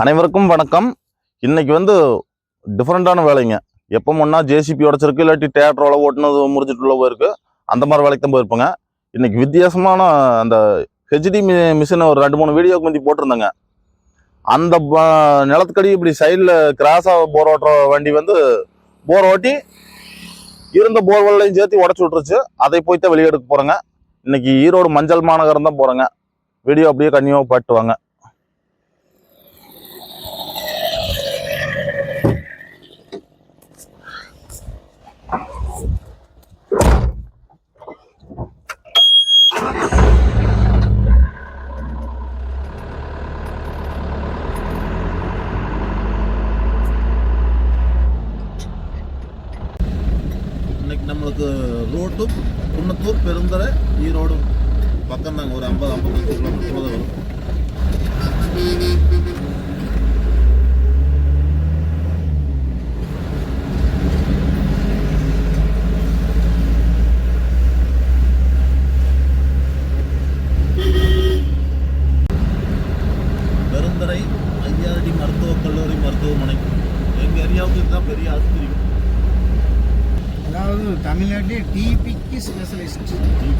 அனைவருக்கும் வணக்கம். இன்றைக்கி வந்து டிஃப்ரெண்ட்டான வேலைங்க. எப்போ முன்னா ஜேசிபி உடச்சிருக்கு இல்லாட்டி தேட்டரோட ஓட்டுனது முடிஞ்சிட்டுள்ள போயிருக்கு. அந்த மாதிரி வேலைக்கு தான் போயிருப்பேங்க. இன்றைக்கி வித்தியாசமான அந்த ஹெச்டி மி மிஷினை ஒரு ரெண்டு மூணு வீடியோக்கு முந்தி போட்டிருந்தேங்க. அந்த நிலத்துக்கடி இப்படி சைடில் கிராஸாக போர் ஓட்டுற வண்டி வந்து போர் ஓட்டி இருந்த போர்வெல்லையும் சேர்த்து உடச்சி விட்டுருச்சு. அதை போய் தான் வெளியே எடுக்க போகிறேங்க இன்றைக்கி ஈரோடு மஞ்சள் மாநகரம் தான் போகிறேங்க வீடியோ அப்படியே கன்னியூவாக பாட்டு வாங்க இன்னைக்கு நம்மளுக்கு ரோட்டு குன்னத்தூர் பெருந்தரை ஈரோடு பக்கம் தாங்க ஒரு கிலோமீட்டர் போத வரும் பெருந்தரை ஐஆர்டி மருத்துவக் கல்லூரி மருத்துவமனை எங்கள் ஏரியாவுக்கு இதுதான் பெரிய ஆஸ்பத்திரி. அதாவது தமிழ்நாட்டிலே டிபிக்கு ஸ்பெஷலிஸ்ட் டிபி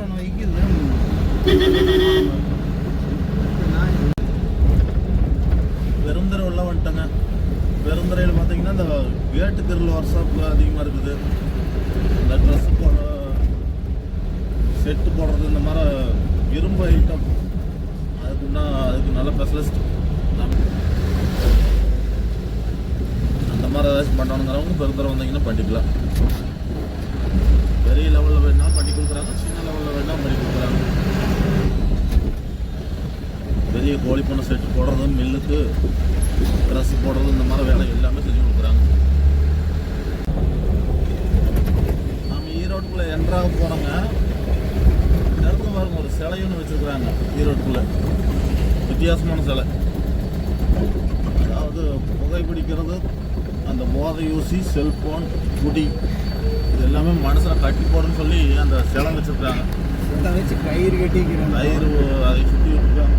ஆச நோய்க்கு இதுதான் பெருந்தரை உள்ள வந்துட்டேங்க பெருந்தரையில் பார்த்தீங்கன்னா இந்த கேட்டு தெருவில் ஒர்க்ஷாப் அதிகமாக இருக்குது. இந்த ட்ரெஸ் போட செட்டு போடுறது இந்த மாதிரி இரும்பு ஐட்டம் அதுக்குன்னா அதுக்கு நல்ல ஸ்பெஷலிஸ்ட் அந்த மாதிரி ஏதாச்சும் பண்ணணுங்கிறவங்க பெருந்தரை வந்தீங்கன்னா பண்ணிக்கலாம். பெரிய லெவலில் வேணாலும் பண்ணி கொடுக்குறாங்க. சின்ன லெவலில் பண்ணி கொடுக்குறாங்க. பெரிய கோழி பண்ணை செட்டு போடுறது மில்லுக்கு ட்ரெஸ் போடுறது இந்த மாதிரி வேலை எல்லாமே செஞ்சு கொடுக்குறாங்க. நம்ம ஈரோட்டுக்குள்ளே என்ட்ராக போகிறோங்க இடத்துல பாருங்க ஒரு சிலையுன்னு வச்சுருக்குறாங்க ஈரோட்டுக்குள்ளே. வித்தியாசமான சிலை. அதாவது புகைப்பிடிக்கிறது அந்த போதை ஊசி செல்ஃபோன் குடி இது எல்லாமே மனசில் கட்டி போடுன்னு சொல்லி அந்த சிலை வச்சுருக்காங்க அதை வச்சு கயிறு கட்டிக்கிறாங்க. கயிறு அதை சுற்றி விட்டுருக்காங்க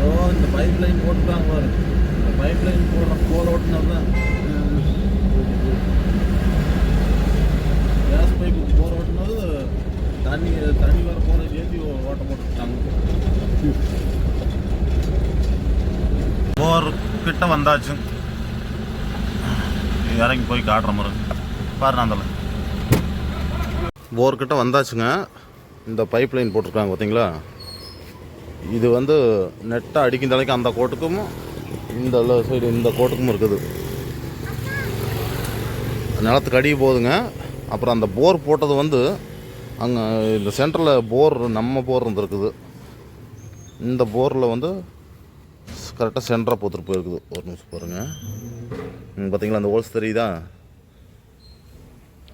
ஓ இந்த பைப் லைன் போட்டுருக்காங்க பாரு. இந்த பைப் லைன் போடுற போர் ஓட்டுனர் தான் கேஸ் பைப்புக்கு போர் ஓட்டுனது தண்ணி தண்ணி வர போகிற ஏற்றி ஓட்ட போட்டுருக்காங்க போர் கிட்ட வந்தாச்சு. இறங்கி போய் காட்டுற மாதிரி பாரு நான் போர் கிட்ட வந்தாச்சுங்க. இந்த பைப் லைன் போட்டிருக்காங்க பார்த்தீங்களா? இது வந்து நெட்டாக அடிக்கும் தலைக்கு அந்த கோட்டுக்கும் இந்த சைடு இந்த கோட்டுக்கும் இருக்குது. நிலத்துக்கு அடி போகுதுங்க. அப்புறம் அந்த போர் போட்டது வந்து அங்கே இந்த சென்டரில் போர் நம்ம போர் இருந்திருக்குது. இந்த போரில் வந்து கரெக்டாக சென்டராக போத்துட்டு போயிருக்குது. ஒரு நிமிஷம் பாருங்கள் பார்த்தீங்களா அந்த ஹோல்ஸ் தெரியுதா?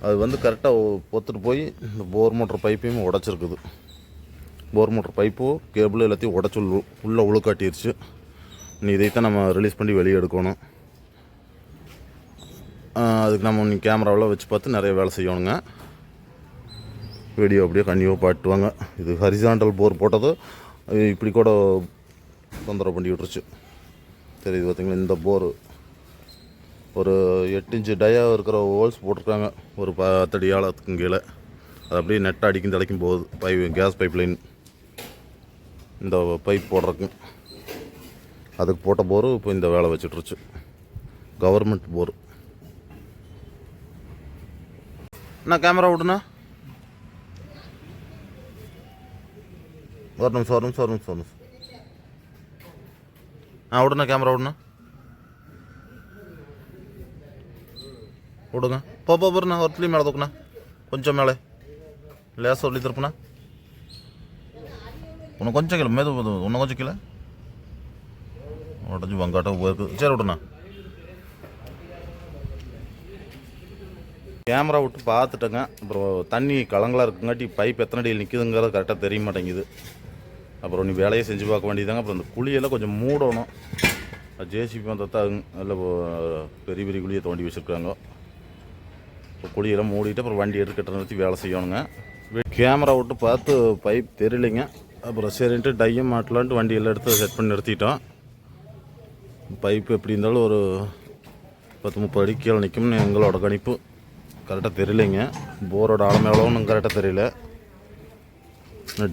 அது வந்து கரெக்டாக பொத்துட்டு போய் இந்த போர் மோட்டர் பைப்பையும் உடச்சிருக்குது. போர் மோட்டர் பைப்பு கேபிள் எல்லாத்தையும் உடச்சி உள்ளே உழுக்காட்டிருச்சு. நீ இதைத்தான் நம்ம ரிலீஸ் பண்ணி வெளியே எடுக்கணும். அதுக்கு நம்ம நீ கேமராவில் வச்சு பார்த்து நிறைய வேலை செய்யணுங்க. வீடியோ அப்படியே கண்டிப்பாக பாட்டுவாங்க. இது ஹரிசாண்டல் போர் போட்டது. இப்படி கூட தொந்தரவு பண்ணி விட்டுருச்சு. தெரியுது பார்த்திங்களா இந்த போர். ஒரு எட்டு இன்ச்சு டையாக இருக்கிற ஹோல்ஸ் போட்டிருக்காங்க. ஒரு பத்தடி ஆழத்துக்கு கீழே. அது அப்படியே நெட்டை அடிக்கும் தலைக்கும் போகுது. பைப் கேஸ் பைப் லைன் இந்த பைப் போடுறதுக்கு. அதுக்கு போட்ட போர் இப்போ இந்த வேலை வச்சுட்ருச்சு. கவர்மெண்ட் போர். அண்ணா கேமரா விடுண்ணா ஒரு நிமிஷம் ஒரு நிமிஷம் ஒரு நிமிஷம் ஒரு நிமிஷம். ஆ விடுண்ணா கேமரா விடுண்ணா விடுங்க போ போ போறண்ணா ஒரு புள்ளி மேலே தூக்குண்ணா கொஞ்சம் மேலே லேசாக சொல்லி திருப்புண்ணா உனக்கு கொஞ்சம் கிலோ மேது இன்னும் கொஞ்சம் கிலோ உடஞ்சி வங்காட்டம் போயிருக்கு சரி விடுண்ணா கேமரா விட்டு பார்த்துட்டேங்க அப்புறம் தண்ணி கலங்களாக இருக்குங்காட்டி பைப் எத்தனை அடியில் நிற்குதுங்கிறது கரெக்டாக தெரிய மாட்டேங்குது அப்புறம் நீ வேலையை செஞ்சு பார்க்க வேண்டியதாங்க அப்புறம் அந்த குழியெல்லாம் கொஞ்சம் மூடணும். ஜேசிபி வந்தால் நல்ல பெரிய பெரிய குழியை தோண்டி வச்சுருக்காங்க. இப்போ குழியெல்லாம் மூடிட்டு அப்புறம் வண்டி எடுத்துக்கிட்ட நிறுத்தி வேலை செய்யணுங்க. கேமரா விட்டு பார்த்து பைப் தெரியலைங்க. அப்புறம் சரின்ட்டு டையம் மாட்டலான்ட்டு வண்டியெல்லாம் எடுத்து செட் பண்ணி நிறுத்திட்டோம். பைப் எப்படி இருந்தாலும் ஒரு பத்து முப்பது அடி கீழே நிற்கும்னு எங்களோட கணிப்பு. கரெக்டாக தெரியலைங்க. போரோட ஆழம் எவ்வளோன்னு கரெக்டாக தெரியல.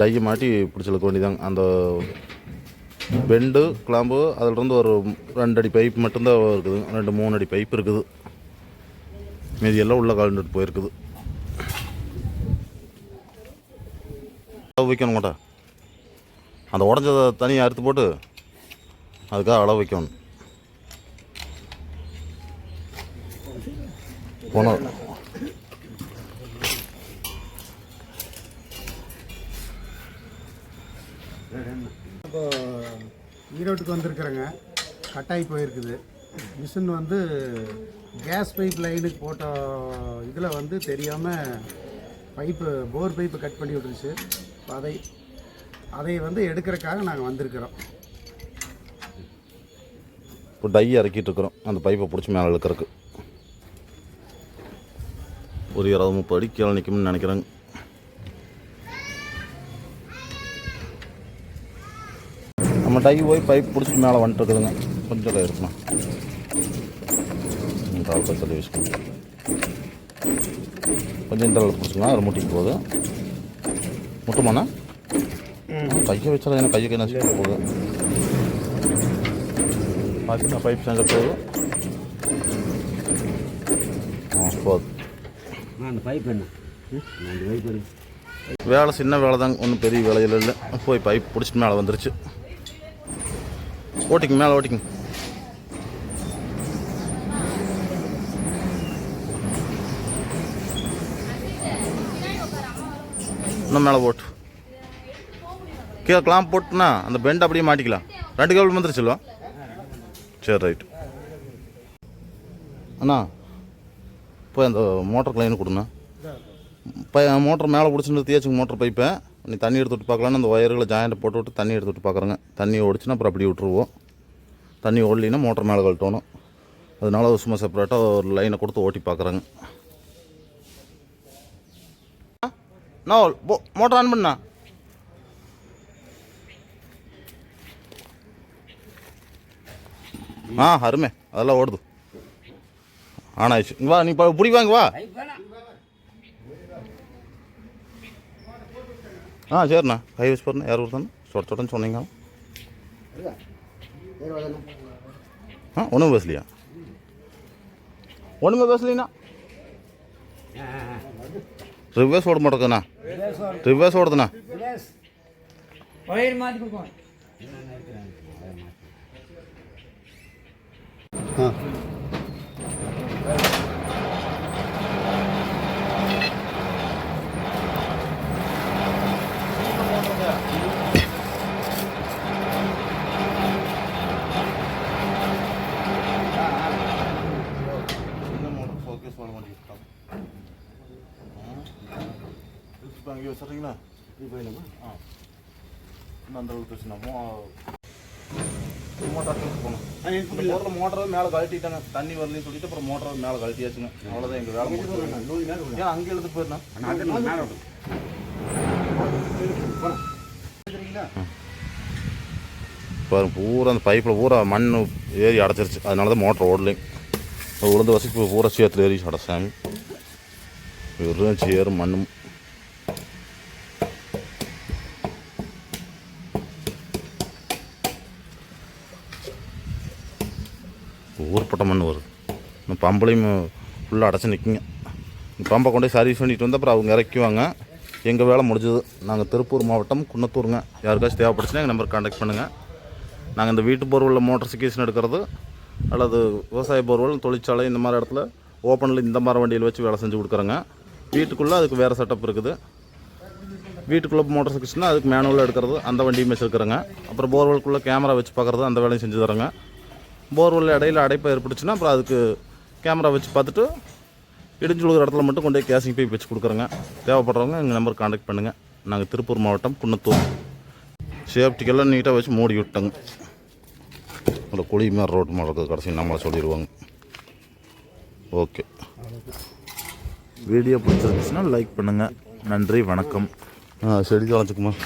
டையை மாட்டி பிடிச்சிருக்க வேண்டியதாங்க அந்த பெண்டு கிளாம்பு அதிலிருந்து ஒரு ரெண்டு அடி பைப் மட்டும்தான் இருக்குது. ரெண்டு மூணு அடி பைப் இருக்குது. மீதி எல்லாம் உள்ள கலந்துட்டு போயிருக்குது. அளவு வைக்கணும் மாட்டா அந்த உடஞ்சதை தனியாக அறுத்து போட்டு அதுக்காக அளவு வைக்கணும். போன இப்போ ஈரோட்டுக்கு வந்திருக்கிறேங்க. கட்டாகி போயிருக்குது. மிஷின் வந்து கேஸ் பைப் லைனுக்கு போட்ட இதில் வந்து தெரியாமல் பைப்பு போர் பைப்பு கட் பண்ணி விட்டுருச்சு. அதை அதை வந்து எடுக்கிறதுக்காக நாங்கள் வந்திருக்கிறோம். இப்போ டை இறக்கிட்டு இருக்கிறோம். அந்த பைப்பை பிடிச்சி மேலே இழுக்கிறதுக்கு. ஒரு இருபது முப்பது அடி கீழே நிற்கும்னு நினைக்கிறேங்க. நம்ம டை போய் பைப் பிடிச்சிட்டு மேலே வந்துட்டு இருக்குதுங்க கொஞ்சம் இருக்கணும் கால் பத்தில் யூஸ் பண்ணி கொஞ்சம் அளவுக்கு பிடிச்சிக்கலாம் அது முட்டிக்கு போகுது. முட்டுமாண்ணா? கையை வச்சாலும் எனக்கு கையை கை நசிக்க போகுது. பார்த்தீங்கன்னா பைப் செஞ்ச போதும் ஆ போதும் என்ன? பைப் என்ன? வேலை சின்ன வேலை தாங்க ஒன்றும் பெரிய வேலையில் இல்லை. போய் பைப் பிடிச்சிட்டு மேலே வந்துருச்சு. ஓட்டிங்க மேலே ஓட்டிங்க இன்னும் மேலே ஓட்டு. கீழே கிளாம்ப் போட்டுனா அந்த பெண்ட் அப்படியே மாட்டிக்கலாம். ரெண்டு கேபிள் வந்துருச்சுல்வா சரி ரைட்டு. அண்ணா போய் அந்த மோட்டர் லைன் கொடுண்ணா பை மோட்டர் மேலே பிடிச்சிட்டு தேய்ச்சி மோட்டர் பைப்பை. நீ தண்ணி எடுத்து விட்டு பார்க்கலான்னு அந்த ஒயர்களை ஜாயிண்ட் போட்டு விட்டு தண்ணி எடுத்து விட்டு பார்க்குறேங்க. தண்ணி ஓடிச்சுன்னா அப்புறம் அப்படி விட்டுருவோம். தண்ணி ஓடலினா மோட்டர் மேலே கழட்டணும். அதனால சும்மா செப்பரேட்டாக ஒரு லைனை கொடுத்து ஓட்டி பார்க்குறேங்க. நான் மோட்டர் ஆன் பண்ணா. ஆ அருமை. அதெல்லாம் ஓடுது. ஆன் ஆயிடுச்சு. வா நீ இப்போ பிடி வாங்க வா. ஆ சரிண்ணா. கை வச்சு பாருண்ணா. யார் ஒருத்தானே? சொட சொடன்னு சொன்னீங்க. ஆ ஒன்றும் பேசலையா? ஒன்றுமே பேசலைண்ணா ரிவர்ஸ் ஓட மாட்டேங்கண்ணா ரிவர்ஸ் ஓடுதுண்ணா. வச்சுறீங்களா ஆ இன்னும் அந்த அளவுக்கு வச்சுனா மோட்டார் போகணும் பொருள் மோட்டரை மேலே கழட்டிட்டாங்க தண்ணி வரலன்னு சொல்லிட்டு அப்புறம் மோட்டரை மேலே கழட்டியாச்சுங்க. அவ்வளோதான் எங்கள் வேலை ஏன் அங்கே எழுத்து போயிருந்தேன் பாருங்க பூரா அந்த பைப்பில் பூரா மண் ஏறி அடைச்சிருச்சு. அதனால தான் மோட்டர் ஓடலைங்க உளுந்து வசதி பூரா சேத்துல ஏறி அடைச்சாமி வெறும் சேரும் மண்ணும். இந்த பம்புலையும் ஃபுல்லாக அடைச்சி நிற்குங்க இந்த பம்பை கொண்டு போய் சர்வீஸ் பண்ணிட்டு வந்து அப்புறம் அவங்க இறக்குவாங்க. எங்கள் வேலை முடிஞ்சது. நாங்கள் திருப்பூர் மாவட்டம் குன்னத்தூருங்க. யாருக்காச்சும் தேவைப்படுச்சுன்னா எங்கள் நம்பர் கான்டாக்ட் பண்ணுங்கள் நாங்கள் இந்த வீட்டு போர்வெல்ல மோட்டர் சிக்கேஷன் எடுக்கிறது அல்லது விவசாய போர்வெல் தொழிற்சாலை இந்த மாதிரி இடத்துல ஓப்பனில் இந்த மாதிரி வண்டியில் வச்சு வேலை செஞ்சு கொடுக்குறோங்க. வீட்டுக்குள்ளே அதுக்கு வேறு செட்டப் இருக்குது. வீட்டுக்குள்ளே மோட்டர் சிக்கிச்சுன்னா அதுக்கு மேனுவலாக எடுக்கிறது அந்த வண்டியும் வச்சுருக்குறேங்க. அப்புறம் போர்வெல்குள்ளே கேமரா வச்சு பார்க்குறது அந்த வேலையும் செஞ்சு தரோங்க போர்வெல் இடையில் அடைப்பு ஏற்பட்டுச்சுன்னா அப்புறம் அதுக்கு கேமரா வச்சு பார்த்துட்டு இடிஞ்சு விழுகிற இடத்துல மட்டும் கொண்டு போய் கேசிங் பைப் வச்சு கொடுக்குறோங்க. தேவைப்படுறவங்க எங்கள் நம்பர் கான்டாக்ட் பண்ணுங்கள் நாங்கள் திருப்பூர் மாவட்டம் குன்னத்தூர். சேஃப்டிக்கெல்லாம் நீட்டாக வச்சு மூடி விட்டோங்க. ஒரு குழி மாதிரி ரோட்டு மாதிரி இருக்குது. கடைசி நம்மளை சொல்லிடுவாங்க. ஓகே வீடியோ பிடிச்சிருந்துச்சுன்னா லைக் பண்ணுங்கள் நன்றி வணக்கம். செடி மாட்டிக்கிறேன்